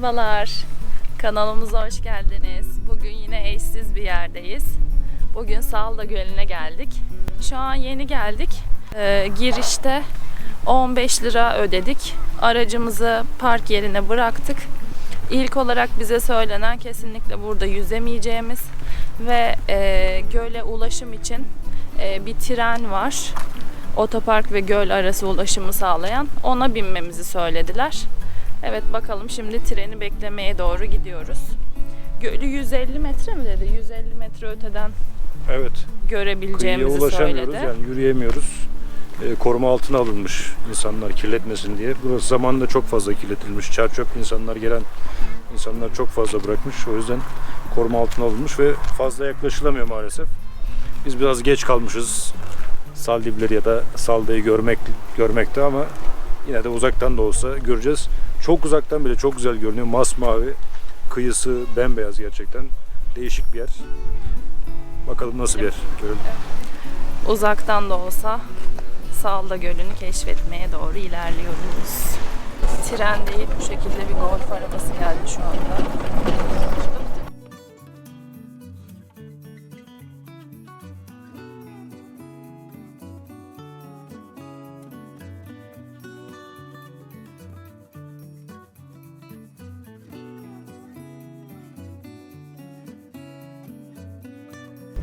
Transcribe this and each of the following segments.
Merhabalar. Kanalımıza hoş geldiniz. Bugün yine eşsiz bir yerdeyiz. Bugün Salda Gölü'ne geldik. Şu an yeni geldik. Ee, girişte 15 lira ödedik. Aracımızı park yerine bıraktık. İlk olarak bize söylenen kesinlikle burada yüzemeyeceğimiz ve e, göle ulaşım için e, bir tren var. Otopark ve göl arası ulaşımı sağlayan. Ona binmemizi söylediler. Evet bakalım şimdi treni beklemeye doğru gidiyoruz. Gölü 150 metre mi dedi? 150 metre öteden Evet. Kıyıya görebileceğimizi ulaşamıyoruz söyledi. yani yürüyemiyoruz. Ee, koruma altına alınmış insanlar kirletmesin diye. Burası zamanında çok fazla kirletilmiş. Çerçöp insanlar gelen insanlar çok fazla bırakmış. O yüzden koruma altına alınmış ve fazla yaklaşılamıyor maalesef. Biz biraz geç kalmışız. Saldivleri ya da Salda'yı görmek görmekte ama yine de uzaktan da olsa göreceğiz. Çok uzaktan bile çok güzel görünüyor. Masmavi, kıyısı bembeyaz gerçekten. Değişik bir yer. Bakalım nasıl bir yer. Görelim. Uzaktan da olsa Salda Gölü'nü keşfetmeye doğru ilerliyoruz. Tren değil bu şekilde bir golf arabası geldi şu anda.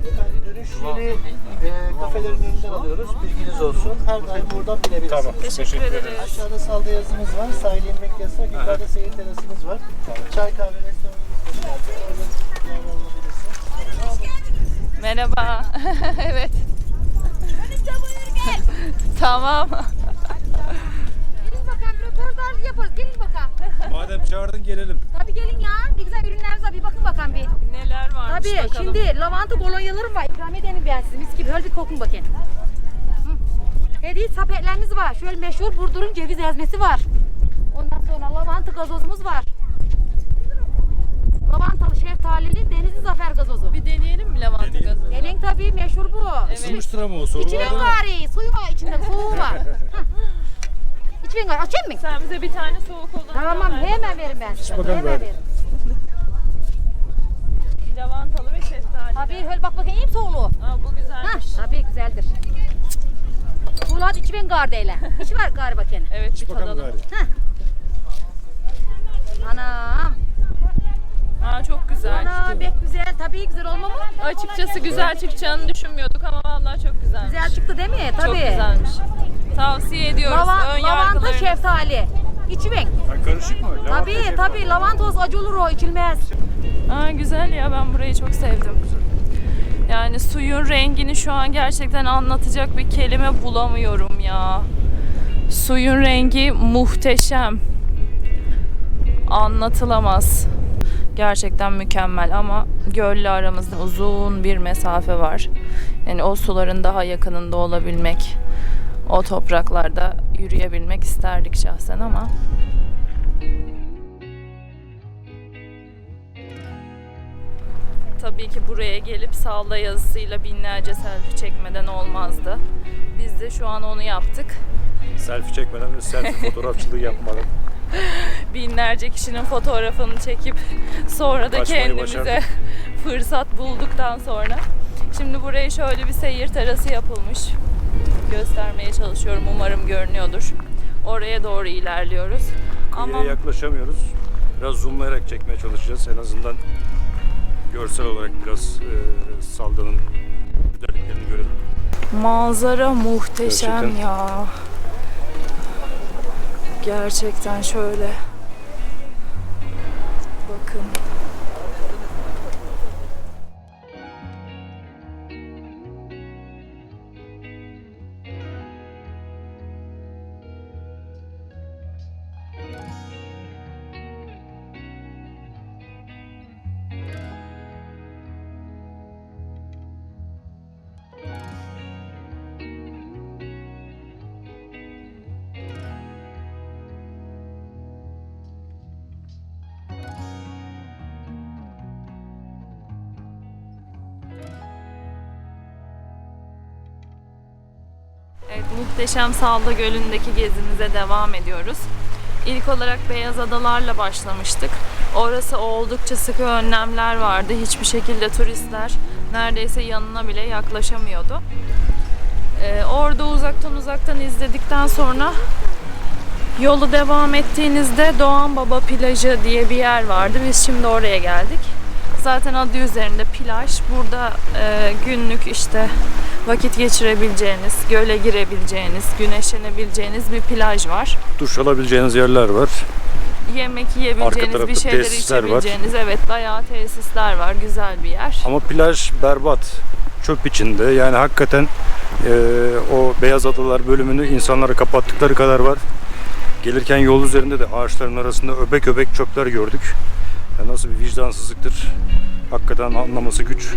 Efendim dönüş yeri e, kafelerin önünden alıyoruz. Bilginiz olsun. Her daim buradan binebilirsiniz. Tamam. Teşekkür ederiz. Aşağıda salda yazımız var. Sahile inmek yasak. Yukarıda seyir terasımız var. Çay kahve restoranımız. Merhaba. evet. tamam. Gelin bakalım röportaj yaparız. Gelin bakalım. Madem çağırdın gelelim. Tabii gelin ya. Ne güzel ürünlerimiz var. Bir bakın bakalım bir. Neler varmış Tabii bakalım. şimdi lavanta kolonyalarım var. İkram edelim ben size. Mis gibi. Öyle bir kokun bakın. Hediye sapetlerimiz var. Şöyle meşhur Burdur'un ceviz ezmesi var. Ondan sonra lavanta gazozumuz var. Lavantalı şeftalili denizli zafer gazozu. Bir deneyelim mi lavanta Deneyelim. gazını? Deneyin tabii meşhur bu. Isınmıştır ama o soru İçinin var. var. Suyu var içinde. Soğuğu var. Hah. İçinin var. Açayım mı? Sen bize bir tane soğuk olanı Tamam hemen verin ben size. bakalım Hemen ver. verin. Lavantalı ve şeftali. Tabii öyle bak bakayım soğuluğu. Aa, bu Ha, güzelmiş. tabii güzeldir. Soğuluğu hadi içi ben gardeyle. İçi var gari bakayım. Evet bir tadalım. gari. Anam. Aa, çok güzel. Ana pek güzel. Tabii güzel olma mı? Açıkçası güzel çıkacağını düşünmüyorduk ama vallahi çok güzelmiş. Güzel çıktı değil mi? Tabii. Çok güzelmiş. Tavsiye ediyoruz. Lava, Ön lavanta şeftali. İçi ben. Ha, karışık mı? Lavanta Tabii şeftali. tabii lavantoz acı olur o içilmez. Aa, güzel ya ben burayı çok sevdim. Yani suyun rengini şu an gerçekten anlatacak bir kelime bulamıyorum ya. Suyun rengi muhteşem. Anlatılamaz. Gerçekten mükemmel ama gölle aramızda uzun bir mesafe var. Yani o suların daha yakınında olabilmek, o topraklarda yürüyebilmek isterdik şahsen ama Tabii ki buraya gelip salda yazısıyla binlerce selfie çekmeden olmazdı. Biz de şu an onu yaptık. Selfie çekmeden ve selfie fotoğrafçılığı yapmadan. Binlerce kişinin fotoğrafını çekip sonra da Kaçmayı kendimize başardık. fırsat bulduktan sonra. Şimdi buraya şöyle bir seyir terası yapılmış. Göstermeye çalışıyorum. Umarım görünüyordur. Oraya doğru ilerliyoruz. Kıyıya Ama yaklaşamıyoruz. Biraz zoomlayarak çekmeye çalışacağız. En azından görsel olarak biraz e, Salda'nın güzelliklerini görelim. Manzara muhteşem Gerçekten. ya. Gerçekten şöyle. Bakın. Muhteşem Salda Gölü'ndeki gezimize devam ediyoruz. İlk olarak Beyaz Adalar'la başlamıştık. Orası oldukça sıkı önlemler vardı. Hiçbir şekilde turistler neredeyse yanına bile yaklaşamıyordu. Ee, orada uzaktan uzaktan izledikten sonra yolu devam ettiğinizde Doğan Baba Plajı diye bir yer vardı. Biz şimdi oraya geldik. Zaten adı üzerinde plaj. Burada e, günlük işte vakit geçirebileceğiniz, göle girebileceğiniz, güneşlenebileceğiniz bir plaj var. Duş alabileceğiniz yerler var. Yemek yiyebileceğiniz, bir şeyler tesisler var. içebileceğiniz, evet bayağı tesisler var. Güzel bir yer. Ama plaj berbat. Çöp içinde. Yani hakikaten e, o Beyaz Adalar bölümünü insanlara kapattıkları kadar var. Gelirken yol üzerinde de ağaçların arasında öbek öbek çöpler gördük. Ya nasıl bir vicdansızlıktır. Hakikaten anlaması güç.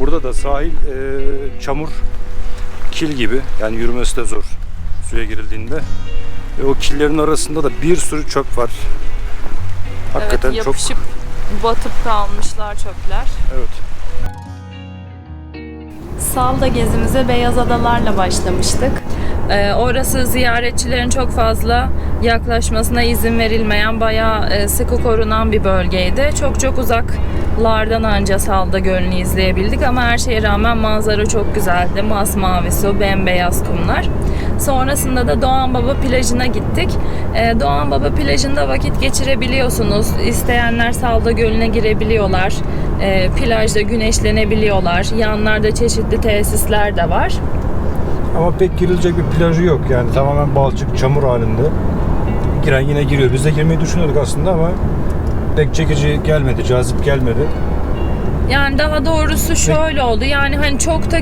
Burada da sahil e, çamur, kil gibi. Yani yürümesi de zor suya girildiğinde. Ve o killerin arasında da bir sürü çöp var. Hakikaten evet, çok yapışıp batıp kalmışlar çöpler. evet. Salda gezimize Beyaz Adalar'la başlamıştık. Ee, orası ziyaretçilerin çok fazla yaklaşmasına izin verilmeyen, bayağı e, sıkı korunan bir bölgeydi. Çok çok uzaklardan anca Salda Gölü'nü izleyebildik ama her şeye rağmen manzara çok güzeldi. Masmavi su, bembeyaz kumlar. Sonrasında da Doğan Baba plajına gittik. Ee, Doğan Baba plajında vakit geçirebiliyorsunuz. İsteyenler Salda Gölü'ne girebiliyorlar. Ee, plajda güneşlenebiliyorlar. Yanlarda çeşitli tesisler de var. Ama pek girilecek bir plajı yok yani tamamen balçık, çamur halinde. Giren yine giriyor. Biz de girmeyi düşünüyorduk aslında ama pek çekici gelmedi, cazip gelmedi. Yani daha doğrusu şöyle oldu. Yani hani çok da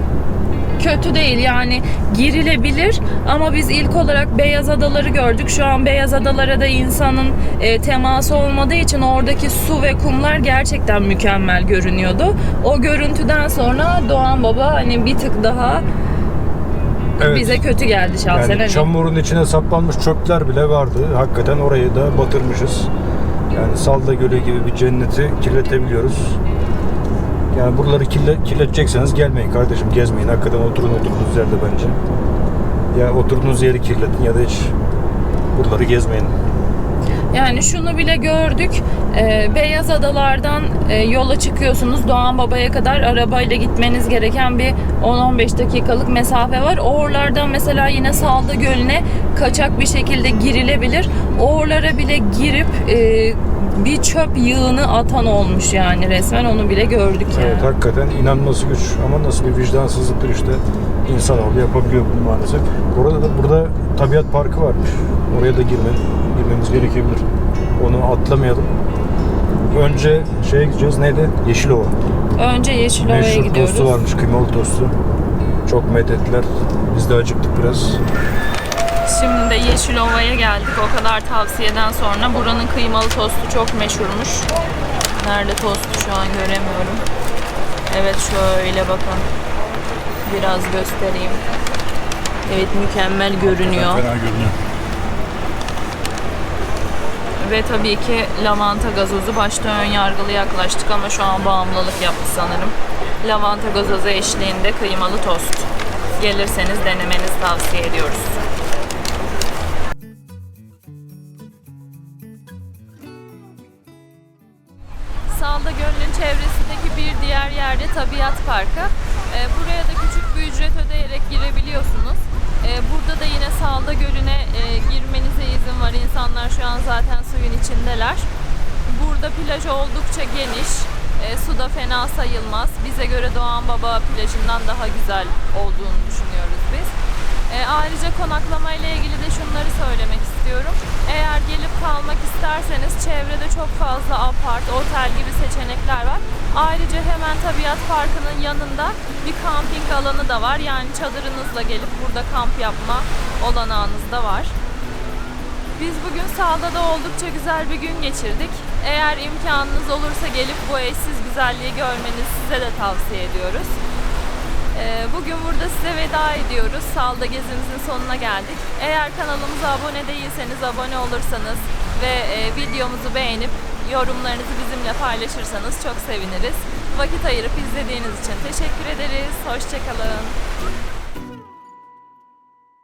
kötü değil yani girilebilir ama biz ilk olarak Beyaz Adaları gördük. Şu an Beyaz Adalara da insanın e, teması olmadığı için oradaki su ve kumlar gerçekten mükemmel görünüyordu. O görüntüden sonra Doğan Baba hani bir tık daha Evet. bize kötü geldi şahsen. Yani Hani çamurun içine saplanmış çöpler bile vardı. Hakikaten orayı da batırmışız. Yani Salda Gölü gibi bir cenneti kirletebiliyoruz. Yani buraları kirle, kirletecekseniz gelmeyin kardeşim, gezmeyin. Hakikaten oturun oturduğunuz yerde bence. Ya oturduğunuz yeri kirletin ya da hiç buraları gezmeyin. Yani şunu bile gördük. Ee, Beyaz Adalar'dan e, yola çıkıyorsunuz. Doğan Baba'ya kadar arabayla gitmeniz gereken bir 10-15 dakikalık mesafe var. Oralardan mesela yine Salda Gölü'ne kaçak bir şekilde girilebilir. Oralara bile girip e, bir çöp yığını atan olmuş yani resmen onu bile gördük yani. Evet hakikaten inanması güç ama nasıl bir vicdansızlıktır işte insanoğlu yapabiliyor bunu maalesef. Burada da burada tabiat parkı varmış. Oraya da girme, girmemiz gerekebilir. Onu atlamayalım. Önce şeye gideceğiz. Neydi? Yeşilova. Önce Yeşilova'ya Meşhur gidiyoruz. tostu varmış. Kıymalı tostu. Çok methettiler. Biz de acıktık biraz. Şimdi de Yeşilova'ya geldik. O kadar tavsiyeden sonra buranın kıymalı tostu çok meşhurmuş. Nerede tostu şu an göremiyorum. Evet şöyle bakın. Biraz göstereyim. Evet mükemmel görünüyor. Fena görünüyor. Ve tabii ki lavanta gazozu. Başta ön yargılı yaklaştık ama şu an bağımlılık yaptı sanırım. Lavanta gazozu eşliğinde kıymalı tost. Gelirseniz denemenizi tavsiye ediyoruz. Salda Gölü'nün çevresindeki bir diğer yerde Tabiat Parkı. Ee, buraya da küçük bir ücret ödeyerek girebiliyorsunuz. Ee, burada da yine Salda Gölü'ne e, girmenize izin var. İnsanlar şu an zaten suyun içindeler. Burada plaj oldukça geniş. E, su da fena sayılmaz. Bize göre Doğan Baba plajından daha güzel olduğunu düşünüyoruz biz. E, ayrıca konaklama ile ilgili de şunları söylemek istiyorum. Eğer gelip kalmak isterseniz çevrede çok fazla apart, otel gibi seçenekler var. Ayrıca hemen Tabiat Parkı'nın yanında bir kamping alanı da var. Yani çadırınızla gelip burada kamp yapma olanağınız da var. Biz bugün sahada da oldukça güzel bir gün geçirdik. Eğer imkanınız olursa gelip bu eşsiz güzelliği görmenizi size de tavsiye ediyoruz. Ee, Bugün burada size veda ediyoruz. Salda gezimizin sonuna geldik. Eğer kanalımıza abone değilseniz abone olursanız ve e, videomuzu beğenip yorumlarınızı bizimle paylaşırsanız çok seviniriz. Vakit ayırıp izlediğiniz için teşekkür ederiz. Hoşçakalın.